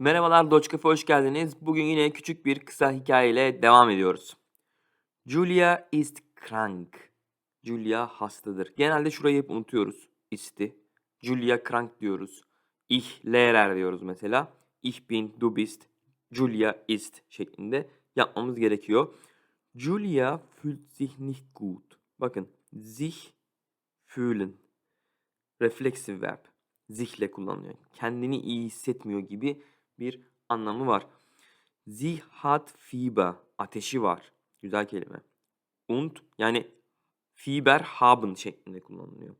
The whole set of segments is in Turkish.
Merhabalar Doç Cafe hoş geldiniz. Bugün yine küçük bir kısa hikayeyle devam ediyoruz. Julia ist krank. Julia hastadır. Genelde şurayı hep unutuyoruz. Ist'i. Julia krank diyoruz. Ich lehrer diyoruz mesela. Ich bin, du bist, Julia ist şeklinde yapmamız gerekiyor. Julia fühlt sich nicht gut. Bakın sich fühlen. Refleksif verb. Sich'le kullanılıyor. Kendini iyi hissetmiyor gibi bir anlamı var. Sie hat. Ateşi var. Güzel kelime. Und yani Fieber haben şeklinde kullanılıyor.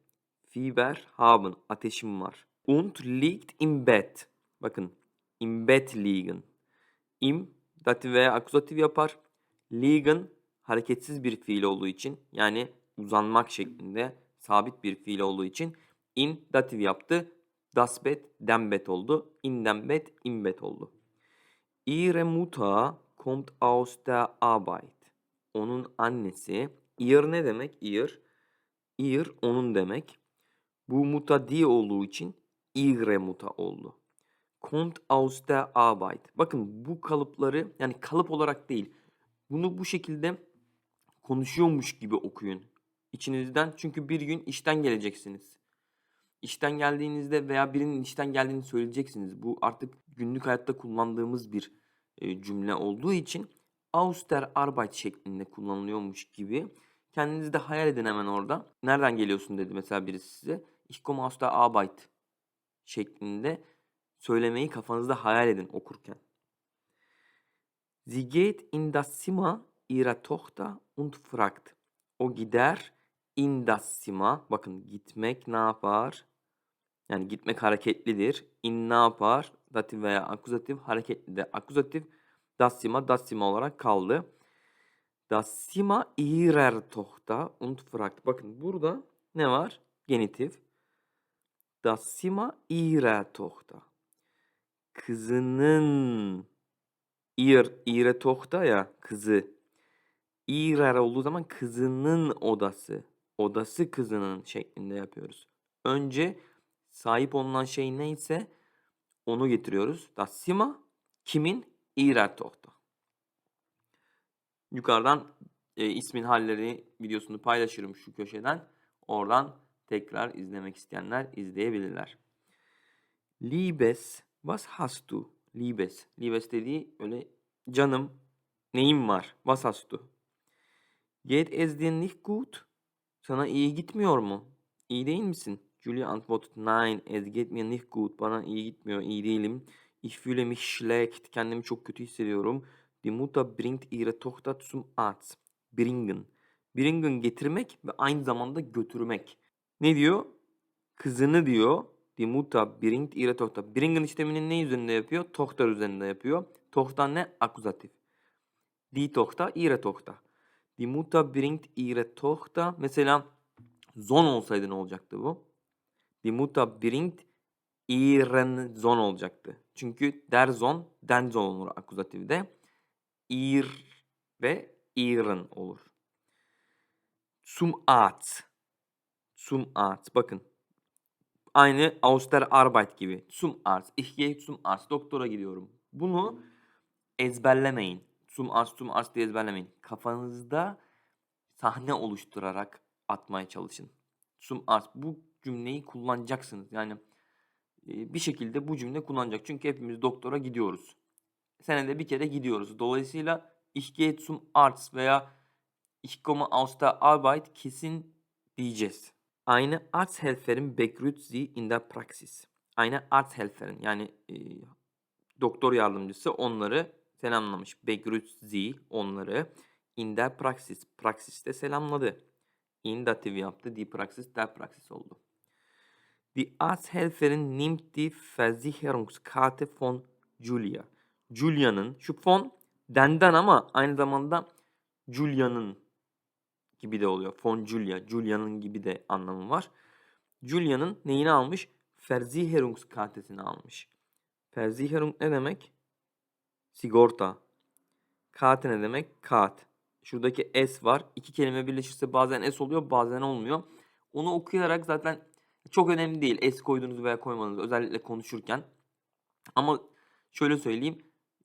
Fieber haben. Ateşim var. Und liegt im Bett. Bakın. Im Bett liegen. Im datif veya akuzatif yapar. Liegen hareketsiz bir fiil olduğu için yani uzanmak şeklinde sabit bir fiil olduğu için in datif yaptı. Das Bett dem Bett oldu. In dem Bett im Bett oldu. Ihre Mutter kommt aus der Arbeit. Onun annesi. Ihr ne demek? Ihr. Ihr onun demek. Bu muta die olduğu için ihre Mutter oldu. Kommt aus der Arbeit. Bakın bu kalıpları yani kalıp olarak değil. Bunu bu şekilde konuşuyormuş gibi okuyun içinizden. Çünkü bir gün işten geleceksiniz. İşten geldiğinizde veya birinin işten geldiğini söyleyeceksiniz. Bu artık günlük hayatta kullandığımız bir e, cümle olduğu için aus der Arbeit şeklinde kullanılıyormuş gibi. Kendinizi de hayal edin hemen orada. Nereden geliyorsun dedi mesela birisi size. Ich komme aus der Arbeit şeklinde söylemeyi kafanızda hayal edin okurken. Sie geht in das Zimmer ihrer Tochter und fragt. O gider in das Zimmer. Bakın gitmek ne yapar? Yani gitmek hareketlidir. In ne yapar? Datif veya akuzatif hareketli de akuzatif. Das Zimmer, das Zimmer olarak kaldı. Das Zimmer ihrer Tochter und. Bakın burada ne var? Genitif. Das Zimmer ihrer Tochter. Kızının ihr, ihre Tochter ya kızı. ihrer olduğu zaman kızının odası. Odası kızının şeklinde yapıyoruz. Önce sahip olunan şey neyse onu getiriyoruz. Das Zimmer kimin? Ihrer Tochter. Yukarıdan e, ismin halleri videosunu paylaşırım şu köşeden. Oradan tekrar izlemek isteyenler izleyebilirler. Liebes, was hast du? Liebes. Liebes dediği öyle canım, neyim var? Was hast du? Geht es dir nicht gut? Sana iyi gitmiyor mu? İyi değil misin? Julia antwortet, nein, es geht mir nicht gut. Bana iyi gitmiyor, iyi değilim. Ich fühle mich schlecht. Kendimi çok kötü hissediyorum. Die Mutter bringt ihre Tochter zum Arzt. Bringen. Bringen getirmek ve aynı zamanda götürmek. Ne diyor? Kızını diyor. Die Mutter bringt ihre Tochter. Bringen işlemini ne üzerinde yapıyor? Tochter üzerinde yapıyor. Tochter ne? Akuzatif. Die Tochter, ihre Tochter. Die Mutter bringt ihre Tochter. Mesela zon olsaydı ne olacaktı bu? Die Mutter bringt ihren Sohn olacaktı. Çünkü der Sohn, den Sohn olur akuzatifde. Ir ve ihren olur. Zum Arzt. Zum Arzt. Bakın. Aynı aus der Arbeit gibi. Zum Arzt. Ich gehe zum Arzt. Doktora gidiyorum. Bunu ezberlemeyin. Zum Arzt, zum Arzt diye ezberlemeyin. Kafanızda sahne oluşturarak atmaya çalışın. Zum Arzt. Bu cümleyi kullanacaksınız. Yani e, bir şekilde bu cümle kullanacak. Çünkü hepimiz doktora gidiyoruz. Senede bir kere gidiyoruz. Dolayısıyla ich gehe zum Arzt veya ich komme aus der Arbeit kesin diyeceğiz. Eine Arzthelferin begrüßt sie in der Praxis. Eine Arzthelferin yani e, doktor yardımcısı onları selamlamış. Begrüßt sie onları in der Praxis. Praksiste selamladı. In datif yaptı. Die Praxis der Praxis oldu. Die Arzthelferin nimmt die Versicherungskarte von Julia. Julia'nın şu fon denden ama aynı zamanda Julia'nın gibi de oluyor. Von Julia, Julia'nın gibi de anlamı var. Julia'nın neyini almış? Versicherungskartesini almış. Versicherung ne demek? Sigorta. Karte ne demek? Kart. Şuradaki S var. İki kelime birleşirse bazen S oluyor bazen olmuyor. Onu okuyarak zaten çok önemli değil. S koyduğunuz veya koymanız özellikle konuşurken. Ama Şöyle söyleyeyim.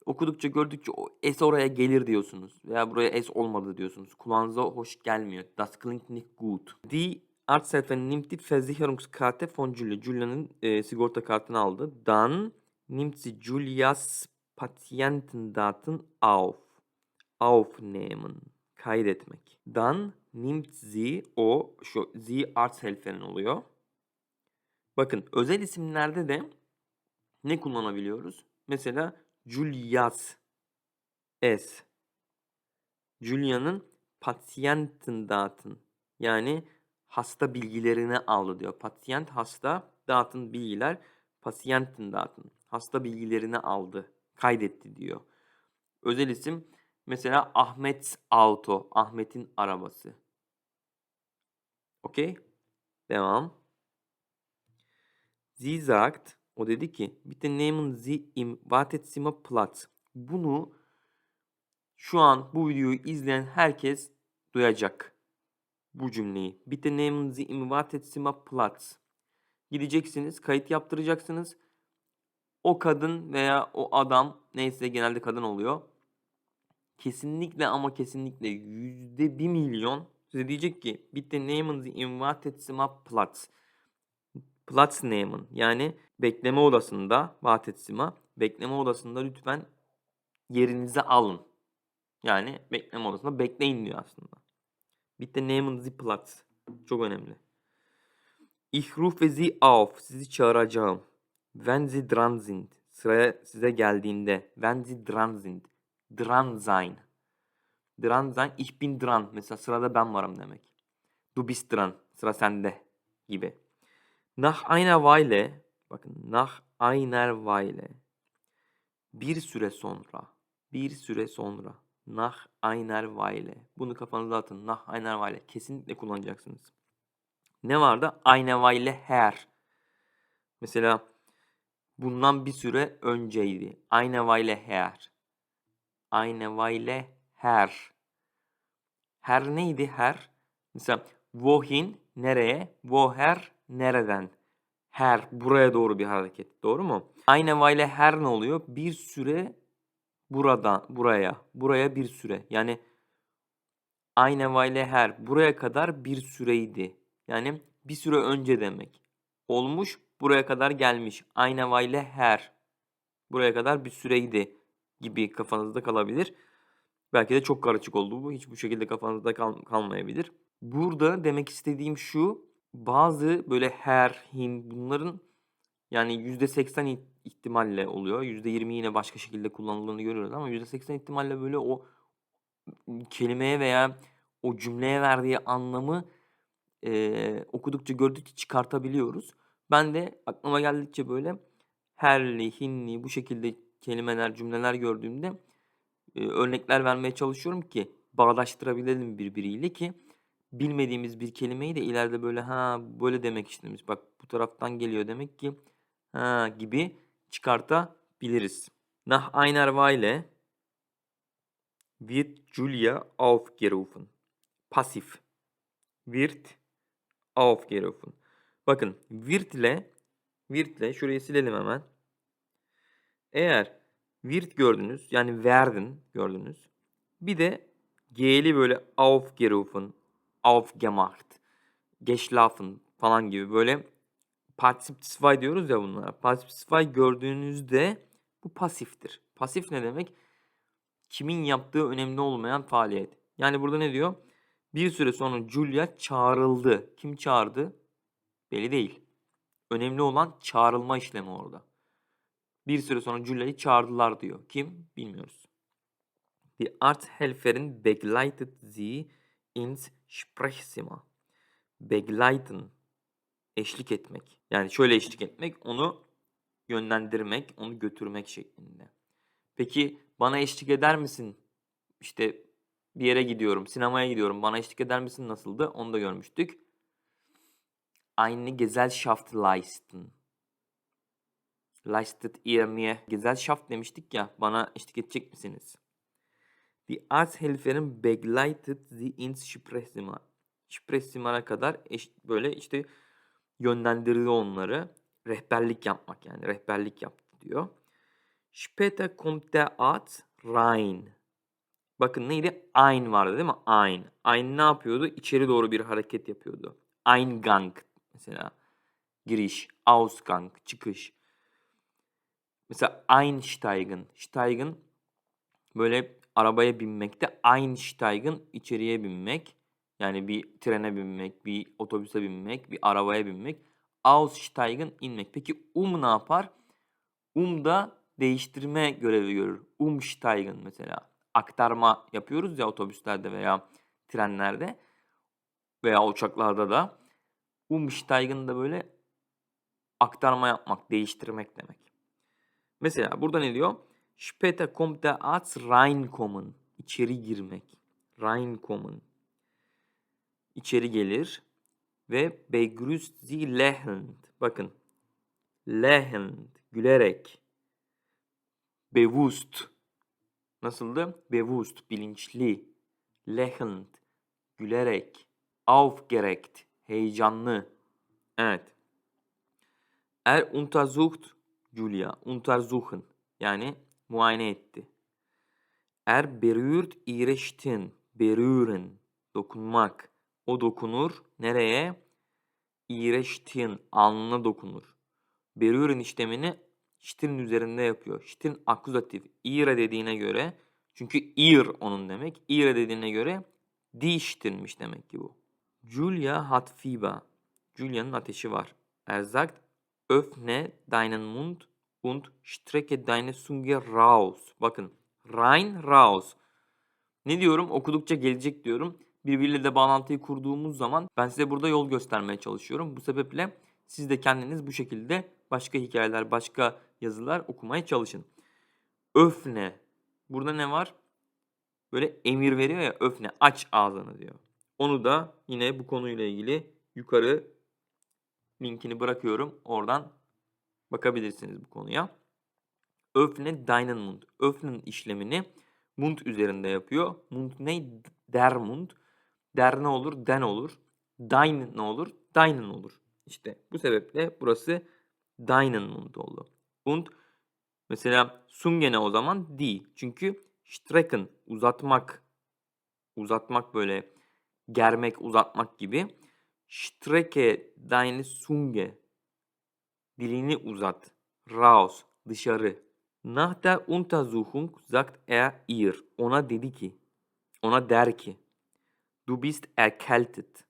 Okudukça gördükçe o S oraya gelir diyorsunuz. Veya buraya S olmadı diyorsunuz. Kulağınıza hoş gelmiyor. Das klingt nicht gut. Die Arzthelferin nimmt die Versicherungskarte von Julia. Julia'nın e, sigorta kartını aldı. Dann nimmt sie Julias Patientendaten auf. Aufnehmen. Kaydetmek. Dann nimmt sie o şu sie Arzthelferin oluyor. Bakın özel isimlerde de ne kullanabiliyoruz? Mesela Julias S. Julia'nın Patientendaten yani hasta bilgilerini aldı diyor. Patient hasta, dağıtın bilgiler, Patientendaten hasta bilgilerini aldı, kaydetti diyor. Özel isim mesela Ahmet Auto, Ahmet'in arabası. Okey? Devam. Sie sagt, o dedi ki, bitte nehmen Sie im Wartezimmer Platz. Bunu şu an bu videoyu izleyen herkes duyacak. Bu cümleyi. Bitte nehmen Sie im Wartezimmer Platz. Gideceksiniz, kayıt yaptıracaksınız. O kadın veya o adam neyse genelde kadın oluyor. Kesinlikle ama kesinlikle yüzde bir milyon size diyecek ki bitte nehmen Sie im Wartezimmer Platz. Platz nehmen yani bekleme odasında Wartezimmer bekleme odasında lütfen yerinizi alın. Yani bekleme odasında bekleyin diyor aslında. Bitte nehmen Sie Platz. Çok önemli. Ich rufe Sie auf. Sizi çağıracağım. Wenn Sie dran sind. Sıraya size geldiğinde. Wenn Sie dran sind. Dran sein. Dran sein. Ich bin dran. Mesela sırada ben varım demek. Du bist dran. Sıra sende gibi. Nach einer Weile. Bakın. Nach einer Weile. Bir süre sonra. Bir süre sonra. Nach einer Weile. Bunu kafanıza atın. Nach einer Weile. Kesinlikle kullanacaksınız. Ne vardı? Eine Weile her. Mesela bundan bir süre önceydi. Eine Weile her. Eine Weile her. Her neydi her? Mesela wohin nereye? Woher nereden? Her buraya doğru bir hareket. Doğru mu? Eine Weile her ne oluyor? Bir süre buradan buraya. Buraya bir süre. Yani Eine Weile her. Buraya kadar bir süreydi. Yani bir süre önce demek. Olmuş buraya kadar gelmiş. Eine Weile her. Buraya kadar bir süreydi gibi kafanızda kalabilir. Belki de çok karışık oldu bu. Hiç bu şekilde kafanızda kal- kalmayabilir. Burada demek istediğim şu. Bazı böyle her, him bunların yani %80 ih- ihtimalle oluyor. %20 yine başka şekilde kullanıldığını görüyoruz ama %80 ihtimalle böyle o kelimeye veya o cümleye verdiği anlamı eee, okudukça gördükçe çıkartabiliyoruz. Ben de aklıma geldikçe böyle herli, hinli bu şekilde kelimeler, cümleler gördüğümde e, örnekler vermeye çalışıyorum ki bağdaştırabilelim birbiriyle ki bilmediğimiz bir kelimeyi de ileride böyle ha böyle demek istemiş. Bak bu taraftan geliyor demek ki ha gibi çıkartabiliriz. Nach einer Weile wird Julia aufgerufen. Pasif. Wird aufgerufen. Bakın wird ile wird ile şurayı silelim hemen. Eğer wird gördünüz yani werden gördünüz. Bir de G'li böyle aufgerufen, aufgemacht, geschlafen falan gibi böyle Partizip 2 diyoruz ya bunlara. Partizip 2 gördüğünüzde bu pasiftir. Pasif ne demek? Kimin yaptığı önemli olmayan faaliyet. Yani burada ne diyor? Bir süre sonra Julia çağrıldı. Kim çağırdı? Belli değil. Önemli olan çağrılma işlemi orada. Bir süre sonra Julia'yı çağırdılar diyor. Kim? Bilmiyoruz. Die Arzthelferin begleitet sie ins Sprechzimmer. Begleiten. Eşlik etmek. Yani şöyle eşlik etmek, onu yönlendirmek, onu götürmek şeklinde. Peki bana eşlik eder misin? İşte bir yere gidiyorum, sinemaya gidiyorum. Bana eşlik eder misin nasıldı? Onu da görmüştük. Eine Gesellschaft leisten. Leistet ihr mir Gesellschaft demiştik ya. Bana eşlik edecek misiniz? Die Arzthelferin begleitet sie ins Sprechzimmer. Sprechzimmer'a kadar eş, böyle işte yönlendirdi onları. Rehberlik yapmak yani. Rehberlik yaptı diyor. Später kommt der Arzt rein. Bakın neydi? Ein vardı değil mi? Ein. Ein ne yapıyordu? İçeri doğru bir hareket yapıyordu. Eingang mesela. Giriş, Ausgang, çıkış. Mesela einsteigen. Steigen böyle arabaya binmekte. Einsteigen içeriye binmek. Yani bir trene binmek, bir otobüse binmek, bir arabaya binmek. Aussteigen inmek. Peki um ne yapar? Um da değiştirme görevi görür. Umsteigen mesela. Aktarma yapıyoruz ya otobüslerde veya trenlerde veya uçaklarda da. Umsteigen da böyle aktarma yapmak, değiştirmek demek. Mesela burada ne diyor? Später kommt der Arzt reinkommen. İçeri girmek. Reinkommen. İçeri gelir ve begrüßt sie lächelnd. Bakın. Lächelnd. Gülerek. Bewusst. Nasıldı? Bewusst. Bilinçli. Lächelnd. Gülerek. Aufgeregt. Heyecanlı. Evet. Er untersucht Julia. Untersuchen. Yani muayene etti. Er berührt ihre Stirn. Berühren. Dokunmak. O dokunur. Nereye? Ihre Stirn. Alnına dokunur. Berühren işlemini Stirn üzerinde yapıyor. Stirn akuzatif. Ihre dediğine göre çünkü ihr onun demek. Ihre dediğine göre die Stirn'miş demek ki bu. Julia hat Fieber. Julia'nın ateşi var. Er sagt, öffne deinen Mund und strecke deine Zunge raus. Bakın, rein, raus. Ne diyorum? Okudukça gelecek diyorum. Birbiriyle de bağlantıyı kurduğumuz zaman ben size burada yol göstermeye çalışıyorum. Bu sebeple siz de kendiniz bu şekilde başka hikayeler, başka yazılar okumaya çalışın. Öfne. Burada ne var? Böyle emir veriyor ya öfne aç ağzını diyor. Onu da yine bu konuyla ilgili yukarı linkini bırakıyorum. Oradan bakabilirsiniz bu konuya. Öfne deinen Mund. Öfnen işlemini Mund üzerinde yapıyor. Mund ne? Der Mund. Der ne olur? Den olur. Dein ne olur? Deinen olur. İşte bu sebeple burası Deinen Mund oldu. Und mesela Sungene o zaman di. Çünkü strecken uzatmak uzatmak böyle germek, uzatmak gibi. Strecke deine Zunge. Dilini uzat. Raus. Dışarı. Nach der Untersuchung sagt er ihr. Ona dedi ki. Ona der ki. Du bist erkältet.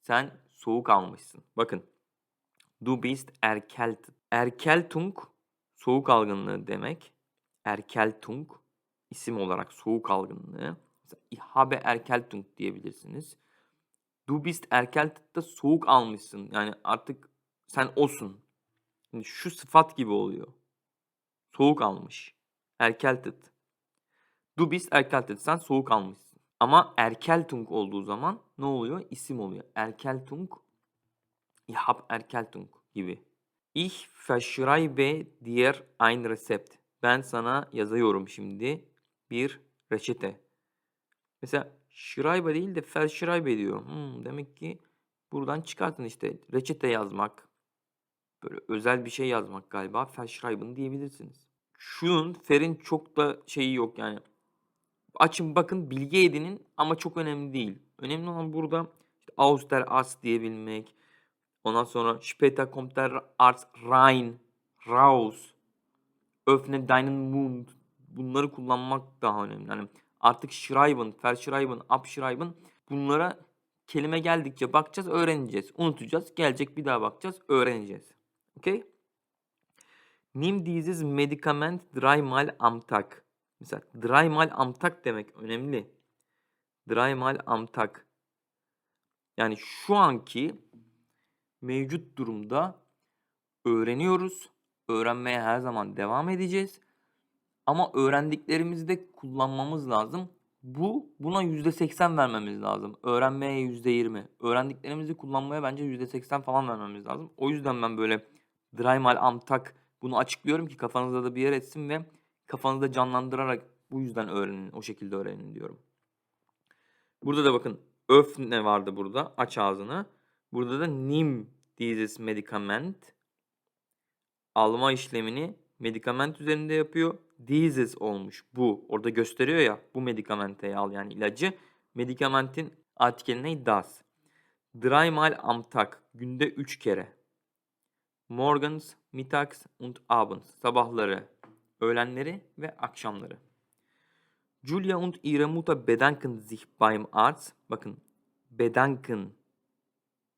Sen soğuk almışsın. Bakın. Du bist erkältet. Erkältung soğuk algınlığı demek. Erkältung isim olarak soğuk algınlığı. Ich habe erkältung diyebilirsiniz. Du bist erkältet da soğuk almışsın. Yani artık sen osun. Yani şu sıfat gibi oluyor. Soğuk almış. Erkältet. Du bist erkältet. Sen soğuk almışsın. Ama erkältung olduğu zaman ne oluyor? İsim oluyor. Erkältung. Ich hab erkältung gibi. Ich verschreibe dir ein Rezept. Ben sana yazıyorum şimdi bir reçete. Mesela şiraybe değil de felşiraybe diyor. Hmm, demek ki buradan çıkartın işte reçete yazmak. Böyle özel bir şey yazmak galiba. Felşirayben diyebilirsiniz. Şunun ferin çok da şeyi yok yani. Açın bakın bilgi edinin ama çok önemli değil. Önemli olan burada işte aus der Arzt diyebilmek. Ondan sonra später kommt der Arzt rein, raus, öffne deinen Mund. Bunları kullanmak daha önemli. Yani artık schreiben, verschreiben, abschreiben bunlara kelime geldikçe bakacağız, öğreneceğiz. Unutacağız, gelecek bir daha bakacağız, öğreneceğiz. Okay? Nimm dieses Medikament dreimal am Tag. Mesela dreimal am Tag demek önemli. Dreimal am Tag. Yani şu anki mevcut durumda öğreniyoruz. Öğrenmeye her zaman devam edeceğiz. Ama öğrendiklerimizi de kullanmamız lazım. Bu buna %80 vermemiz lazım. Öğrenmeye %20. Öğrendiklerimizi kullanmaya bence %80 falan vermemiz lazım. O yüzden ben böyle Dreimal am Tag bunu açıklıyorum ki kafanızda da bir yer etsin ve kafanızda canlandırarak bu yüzden öğrenin. O şekilde öğrenin diyorum. Burada da bakın öf ne vardı burada? Aç ağzını. Burada da nim dieses Medikament alma işlemini medikament üzerinde yapıyor. Dieses olmuş bu. Orada gösteriyor ya bu medikamenteyi al yani ilacı. Medikamentin artikeli ne? Das. Dreimal am Tag. Günde 3 kere. Morgens, mittags und abends. Sabahları, öğlenleri ve akşamları. Julia und ihre Mutter bedanken sich beim Arzt. Bakın bedanken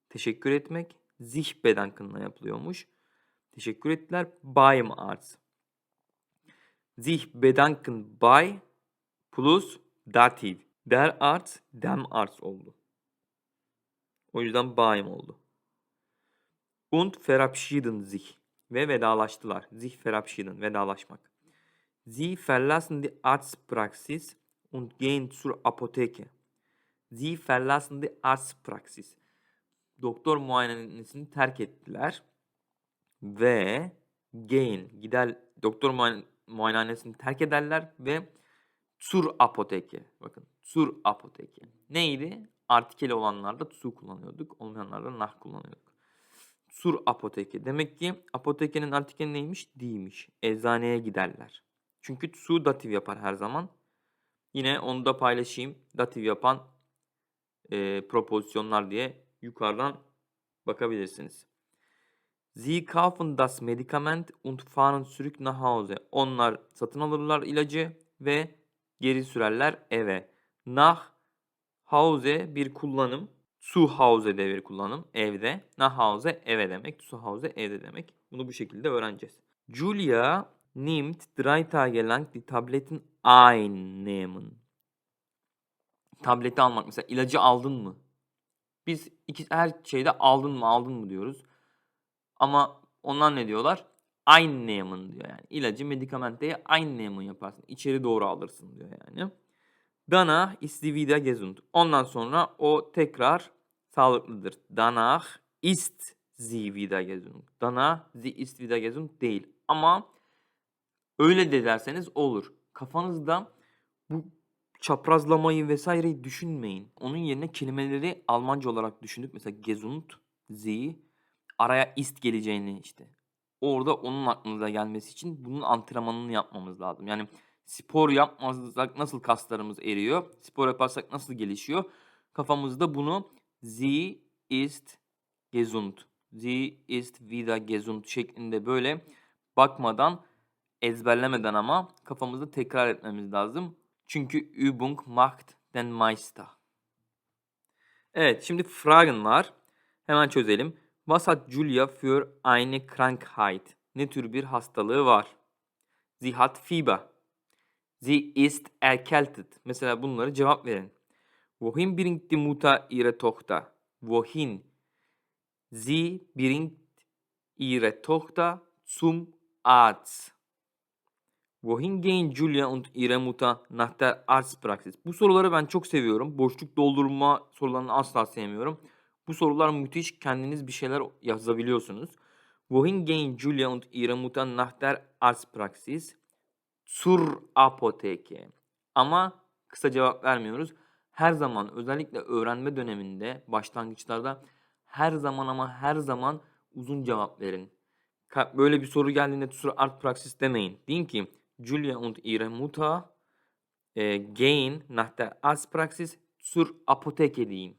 teşekkür etmek. Sich bedanken'la yapılıyormuş. Teşekkür ettiler. Beim Arzt. Sich bedanken bei plus dativ. Der Arzt, dem Arzt oldu. O yüzden beim oldu. Und verabschieden sich. Ve vedalaştılar. Sich verabschieden, vedalaşmak. Sie verlassen die Arztpraxis und gehen zur Apotheke. Sie verlassen die Arztpraxis. Doktor muayenesini terk ettiler ve gehen gider doktor muayene, muayenehanesini terk ederler ve zur Apotheke. Bakın zur Apotheke. Neydi? Artikeli olanlarda su kullanıyorduk. Olmayanlarda nah kullanıyorduk. Sur apoteke. Demek ki apotekenin artikeli neymiş? D'ymiş. Eczaneye giderler. Çünkü su datif yapar her zaman. Yine onu da paylaşayım. Datif yapan e, propozisyonlar diye yukarıdan bakabilirsiniz. Sie kaufen das Medikament und fahren zurück nach Hause. Onlar satın alırlar ilacı ve geri sürerler eve. Nach Hause bir kullanım. Zu Hause de bir kullanım. Evde. Nach Hause eve demek. Zu Hause evde demek. Bunu bu şekilde öğreneceğiz. Julia nimmt drei Tage lang die Tabletten einnehmen. Tableti almak mesela ilacı aldın mı? Biz iki, her şeyde aldın mı aldın mı diyoruz. Ama onlar ne diyorlar? Einnehmen diyor yani. İlacı medikamenteyi einnehmen yaparsın. İçeri doğru alırsın diyor yani. Danach ist sie wieder gesund. Ondan sonra o tekrar sağlıklıdır. Danach ist sie wieder gesund. Danach sie ist wieder gesund değil. Ama öyle de derseniz olur. Kafanızda bu çaprazlamayı vesaireyi düşünmeyin. Onun yerine kelimeleri Almanca olarak düşünüp mesela gesund, sie araya ist geleceğini işte. Orada onun aklınıza gelmesi için bunun antrenmanını yapmamız lazım. Yani spor yapmazsak nasıl kaslarımız eriyor? Spor yaparsak nasıl gelişiyor? Kafamızda bunu sie ist gesund, sie ist wieder gesund şeklinde böyle bakmadan, ezberlemeden ama kafamızda tekrar etmemiz lazım. Çünkü Übung macht den Meister. Evet, şimdi Fragen var. Hemen çözelim. Was hat Julia für eine Krankheit? Ne tür bir hastalığı var? Sie hat Fieber. Sie ist erkältet. Mesela bunları cevap verin. Wohin bringt die Mutter ihre Tochter? Wohin? Sie bringt ihre Tochter zum Arzt. Wohin gehen Julia und ihre Mutter nach der Arztpraxis? Bu soruları ben çok seviyorum. Boşluk doldurma sorularını asla sevmiyorum. Bu sorular müthiş. Kendiniz bir şeyler yazabiliyorsunuz. Wohin gehen Julia und ihre Mutter nach der Arztpraxis? Zur Apotheke. Ama kısa cevap vermiyoruz. Her zaman özellikle öğrenme döneminde başlangıçlarda her zaman ama her zaman uzun cevap verin. Böyle bir soru geldiğinde zur Arztpraxis demeyin. Deyin ki Julia und ihre Mutter e, gehen nach der Arztpraxis zur Apotheke deyin.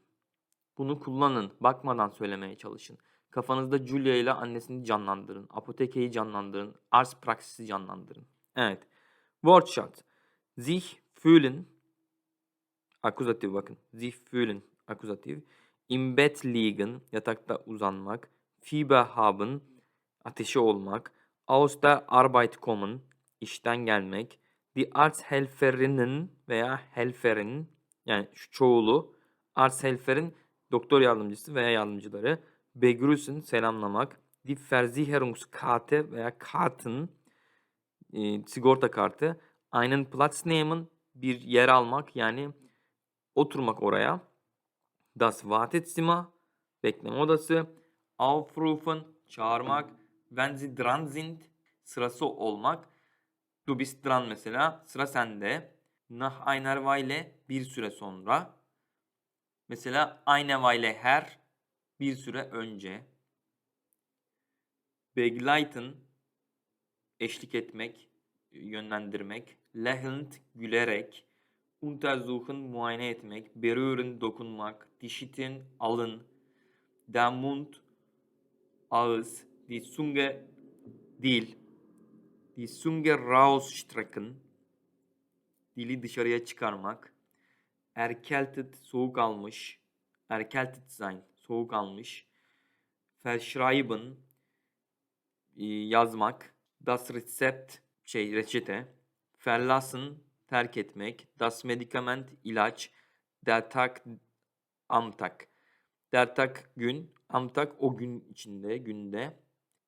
Bunu kullanın. Bakmadan söylemeye çalışın. Kafanızda Julia ile annesini canlandırın. Apotekeyi canlandırın. Arztpraxis'i canlandırın. Evet. Wortschatz. Sich fühlen. Akuzatif bakın. Sich fühlen. Akuzatif. Im Bett liegen. Yatakta uzanmak. Fieber haben. Ateşi olmak. Aus der Arbeit kommen. işten gelmek. Die Arzthelferinnen veya Helferin yani şu çoğulu Arzthelferin doktor yardımcısı veya yardımcıları. Begrüßen selamlamak. Die Versicherungskarte veya Karten e, sigorta kartı. Einen Platz nehmen bir yer almak yani oturmak oraya. Das Wartezimmer bekleme odası. Aufrufen çağırmak. Wenn sie dran sind sırası olmak. Du bist dran mesela sıra sende. Nach einer Weile bir süre sonra. Mesela eine Weile her bir süre önce. Begleiten eşlik etmek, yönlendirmek. Lächelnd gülerek. Untersuchen muayene etmek. Berühren dokunmak. Schitten alın. Der Mund ağız. Die Zunge dil. Die Zunge rausstrecken. Dili dışarıya çıkarmak. Erkältet soğuk almış. Erkältet sein soğuk almış. Verschreiben e, yazmak. Das Rezept şey reçete. Verlassen terk etmek. Das Medikament ilaç. Der Tag am Tag. Der Tag gün. Am Tag o gün içinde, günde.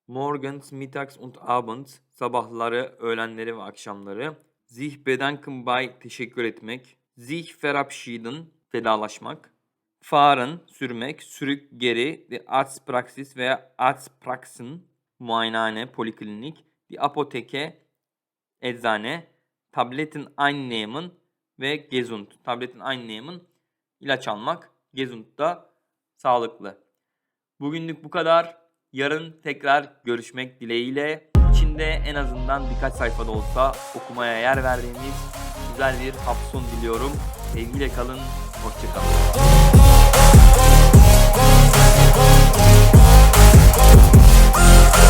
Morgens, mittags und abends sabahları, öğlenleri ve akşamları. Sich bedanken bei teşekkür etmek. Sich verabschieden vedalaşmak. Fahren sürmek, sürük geri, Arztpraxis veya Arztpraxen muayenehane, poliklinik, die Apotheke eczane, Tabletten einnehmen ve gesund. Tabletten einnehmen ilaç almak, gesund da sağlıklı. Bugünlük bu kadar. Yarın tekrar görüşmek dileğiyle. İçinde en azından birkaç sayfada olsa okumaya yer verdiğimiz güzel bir hafta sonu diliyorum. Sevgiyle kalın, hoşçakalın.